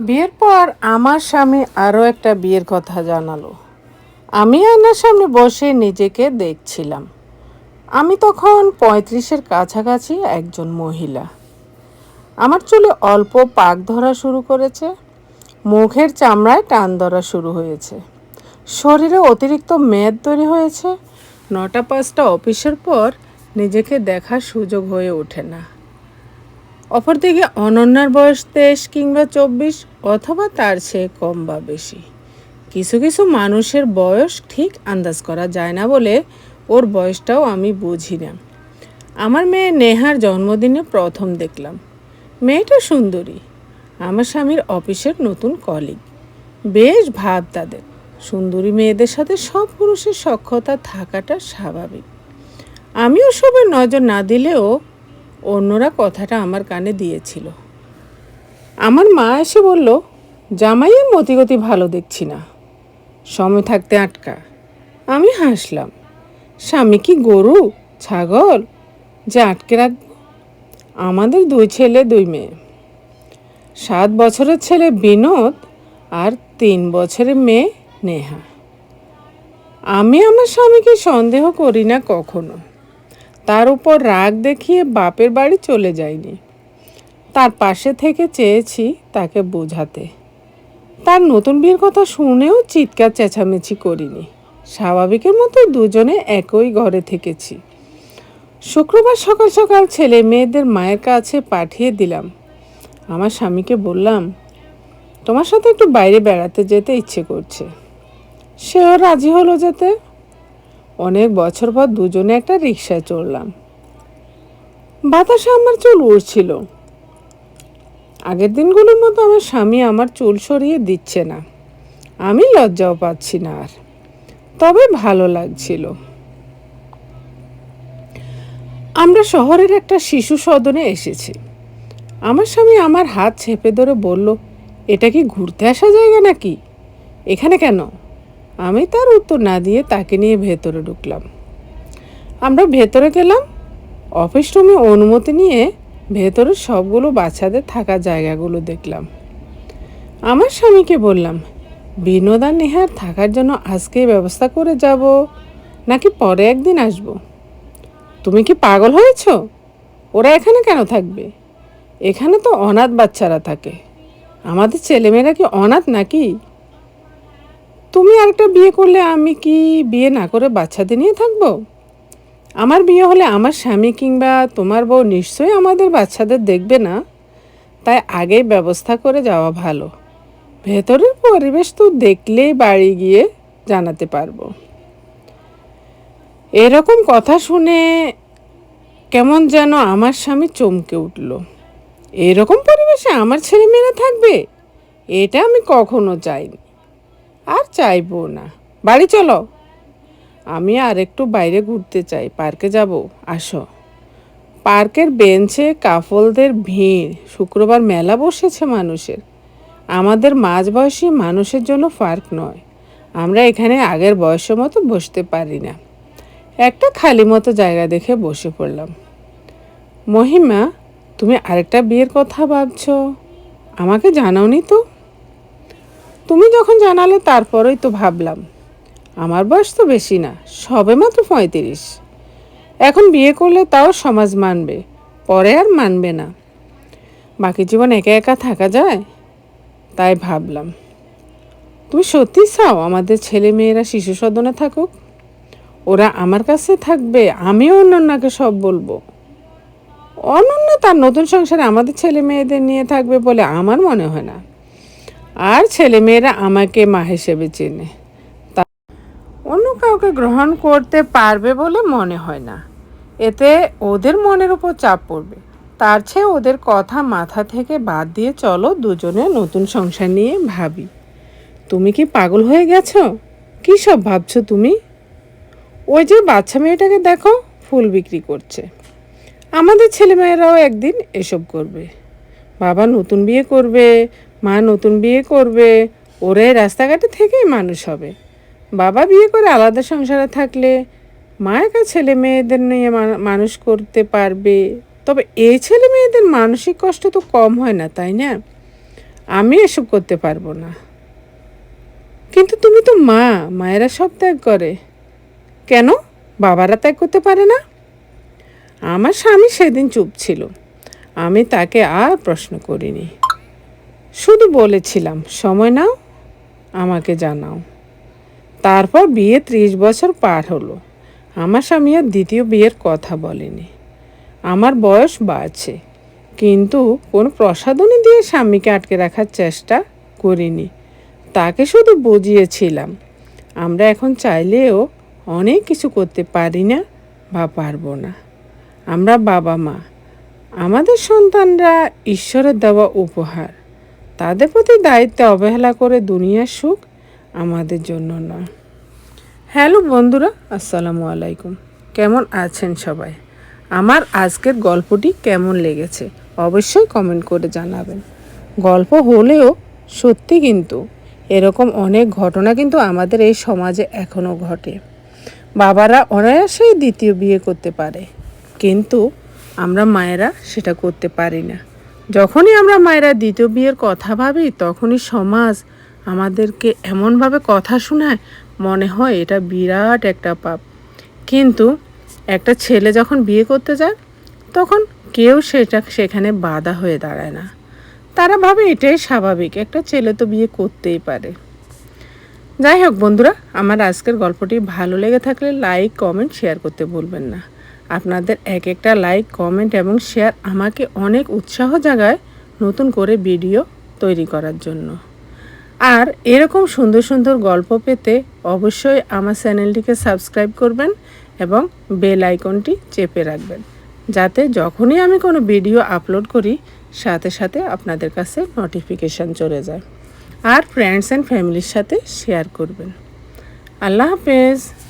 বিয়ের পর আমার স্বামী আরও একটা বিয়ের কথা জানালো। আমি আয়নার সামনে বসে নিজেকে দেখছিলাম। আমি তখন পঁয়ত্রিশের কাছাকাছি একজন মহিলা। আমার চুলে অল্প পাক ধরা শুরু করেছে, মুখের চামড়ায় টান ধরা শুরু হয়েছে। শরীরে অতিরিক্ত মেদ তৈরি হয়েছে, নটা পাঁচটা অফিসের পর নিজেকে দেখার সুযোগ হয়ে ওঠে না। অপরদিকে অনন্যার বয়স তেইশ কিংবা চব্বিশ অথবা তার চেয়ে কম বা বেশি। কিছু কিছু মানুষের বয়স ঠিক আন্দাজ করা যায় না বলে ওর বয়সটাও আমি বুঝি না। আমার মেয়ে নেহার জন্মদিনে প্রথম দেখলাম। মেয়েটা সুন্দরী। আমার স্বামীর অফিসের নতুন কলিগ। বেশ ভাব তাদের। সুন্দরী মেয়েদের সাথে সব পুরুষের সক্ষতা থাকাটা স্বাভাবিক। আমিও সবের নজর না দিলেও অন্যরা কথাটা আমার কানে দিয়েছিল। আমার মা এসে বলল, জামাইয়ের মতিগতি ভালো দেখছি না। সময় থাকতে আটকা। আমি হাসলাম, স্বামী কি গরু, ছাগল? যে আটকে রাখব? আমাদের দুই ছেলে, দুই মেয়ে। সাত বছরের ছেলে বিনোদ আর তিন বছরের মেয়ে নেহা। আমি আমার স্বামীকে সন্দেহ করি না কখনো। তার উপর রাগ দেখিয়ে বাপের বাড়ি চলে যায়নি। তার পাশে থেকে চেয়েছি তাকে বোঝাতে। তার নতুন বিয়ের কথা শুনেও চিৎকার চেঁচামেচি করিনি। স্বাভাবিকের মতো দুজনে একই ঘরে থেকেছি। শুক্রবার সকাল সকাল ছেলে মেয়েদের মায়ের কাছে পাঠিয়ে দিলাম। আমার স্বামীকে বললাম, তোমার সাথে একটু বাইরে বেড়াতে যেতে ইচ্ছে করছে। সেও রাজি হলো যেতে অনেক বছর পর দুজনে একটা রিক্সায় চড়লাম। বাতাসে আমার চুল উড়ছিল। আগের দিনগুলোর মতো আমার স্বামী আমার চুল সরিয়ে দিচ্ছে না। আমি লজ্জাও পাচ্ছি না আর। তবে ভালো লাগছিল। আমরা শহরের একটা শিশু সদনে এসেছি। আমার স্বামী আমার হাত চেপে ধরে বলল, এটা কি ঘুরতে আসা জায়গা নাকি? এখানে কেন? আমি তার উত্তর না দিয়ে তাকে নিয়ে ভেতরে ঢুকলাম। আমরা ভেতরে গেলাম, অফিস রুমে অনুমতি নিয়ে ভেতরে সবগুলো বাচ্চাদের থাকা জায়গাগুলো দেখলাম। আমার স্বামীকে বললাম, বিনোদা নেহার থাকার জন্য আজকেই ব্যবস্থা করে যাব নাকি পরে একদিন আসব? তুমি কি পাগল হয়েছ? ওরা এখানে কেন থাকবে? এখানে তো অনাথ বাচ্চারা থাকে। আমাদের ছেলেমেয়েরা কি অনাথ নাকি? তুমি আরেকটা বিয়ে করলে আমি কি বিয়ে না করে বাচ্চাদের নিয়ে থাকব? আমার বিয়ে হলে আমার স্বামী কিংবা তোমার বউ নিশ্চয়ই আমাদের বাচ্চাদের দেখবে না। তাই আগেই ব্যবস্থা করে যাওয়া ভালো। ভেতরের পরিবেশ তো দেখলেই বাড়ি গিয়ে জানাতে পারব। এরকম কথা শুনে কেমন যেন আমার স্বামী চমকে উঠল। এরকম পরিবেশে আমার ছেলে মেয়েরা থাকবে? এটা আমি কখনো চাইনি। আর চাইব না। বাড়ি চলো। আমি আর একটু বাইরে ঘুরতে চাই। পার্কে যাব। আসো। পার্কের বেঞ্চে কাফলদের ভিড়। শুক্রবার মেলা বসেছে মানুষের। আমাদের মাঝবয়সী মানুষের জন্য ফার্ক নয়। আমরা এখানে আগের বয়সের মতো বসতে পারি না। একটা খালি মতো জায়গা দেখে বসে পড়লাম। মহিমা, তুমি আরেকটা বিয়ের কথা ভাবছ? আমাকে জানাওনি তো। তুমি যখন জানালে তারপরেই তো ভাবলাম। আমার বয়স তো বেশি না, সবে মাত্র পঁয়ত্রিশ। এখন বিয়ে করলে তাও সমাজ মানবে, পরে আর মানবে না। বাকি জীবন একা একা থাকা যায়, তাই ভাবলাম। তুমি সত্যি চাও আমাদের ছেলে মেয়েরা শিশু সদনে থাকুক? ওরা আমার কাছে থাকবে, আমিও অন্যান্যকে সব বলব। অনন্য তার নতুন সংসারে আমাদের ছেলে মেয়েদের নিয়ে থাকবে বলে আমার মনে হয় না। আর ছেলে মেয়েরা আমাকে মা হিসেবে চেনে। তা অন্য কাউকে গ্রহণ করতে পারবে বলে মনে হয় না। এতে ওদের মনের উপর চাপ পড়বে। তার চেয়ে ওদের কথা মাথা থেকে বাদ দিয়ে চলো দুজনে নতুন সংসার নিয়ে ভাবি। তুমি কি পাগল হয়ে গেছো? কী সব ভাবছ তুমি? ওই যে বাচ্চা মেয়েটাকে দেখো, ফুল বিক্রি করছে। আমাদের ছেলেমেয়েরাও একদিন এসব করবে। বাবা নতুন বিয়ে করবে মা নতুন বিয়ে করবে, ওরাই রাস্তাঘাটে থেকেই মানুষ হবে। বাবা বিয়ে করে আলাদা সংসারে থাকলে মা একা ছেলে মেয়েদের নিয়ে মানুষ করতে পারবে। তবে এই ছেলে মেয়েদের মানসিক কষ্ট তো কম হয় না, তাই না? আমি এসব করতে পারব না। কিন্তু তুমি তো মা, মায়েরা সব ত্যাগ করে। কেন? বাবারা ত্যাগ করতে পারে না? আমার স্বামী সেদিন চুপ ছিল। আমি তাকে আর প্রশ্ন করিনি। শুধু বলেছিলাম, সময় নাও, আমাকে জানাও। তারপর বিয়ে ত্রিশ বছর পার হলো। আমার স্বামী আর দ্বিতীয় বিয়ের কথা বলেনি। আমার বয়স বাড়ছে, কিন্তু কোনো প্রসাধনী দিয়ে স্বামীকে আটকে রাখার চেষ্টা করিনি। তাকে শুধু বুঝিয়েছিলাম, আমরা এখন চাইলেও অনেক কিছু করতে পারি না বা পারব না। আমরা বাবা মা, আমাদের সন্তানরা ঈশ্বরের দেওয়া উপহার। তাদের প্রতি দায়িত্বে অবহেলা করে দুনিয়ার সুখ আমাদের জন্য নয় হ্যালো বন্ধুরা, আসসালামু আলাইকুম। কেমন আছেন সবাই? আমার আজকের গল্পটি কেমন লেগেছে অবশ্যই কমেন্ট করে জানাবেন। গল্প হলেও সত্যি কিন্তু এরকম অনেক ঘটনা কিন্তু আমাদের এই সমাজে এখনও ঘটে। বাবারা অনায়াসেই দ্বিতীয় বিয়ে করতে পারে, কিন্তু আমরা মায়েরা সেটা করতে পারি না। যখনই আমরা মায়েরা দ্বিতীয় বিয়ের কথা ভাবি, তখনই সমাজ আমাদেরকে এমনভাবে কথা শোনায়, মনে হয় এটা বিরাট একটা পাপ। কিন্তু একটা ছেলে যখন বিয়ে করতে যায়, তখন কেউ সেটা সেখানে বাধা হয়ে দাঁড়ায় না। তারা ভাবে এটাই স্বাভাবিক, একটা ছেলে তো বিয়ে করতেই পারে। যাই হোক বন্ধুরা, আমার আজকের গল্পটি ভালো লেগে থাকলে লাইক কমেন্ট শেয়ার করতে ভুলবেন না। আপনাদের এক একটা লাইক কমেন্ট এবং শেয়ার আমাকে অনেক উৎসাহ জাগায় নতুন করে ভিডিও তৈরি করার জন্য। আর এরকম সুন্দর সুন্দর গল্প পেতে অবশ্যই আমার চ্যানেলটিকে সাবস্ক্রাইব করবেন এবং বেল আইকনটি চেপে রাখবেন। যাতে যখনই আমি কোনো ভিডিও আপলোড করি, সাথে সাথে আপনাদের কাছে নোটিফিকেশান চলে যায়। আর ফ্রেন্ডস অ্যান্ড ফ্যামিলির সাথে শেয়ার করবেন। আল্লাহ হাফেজ।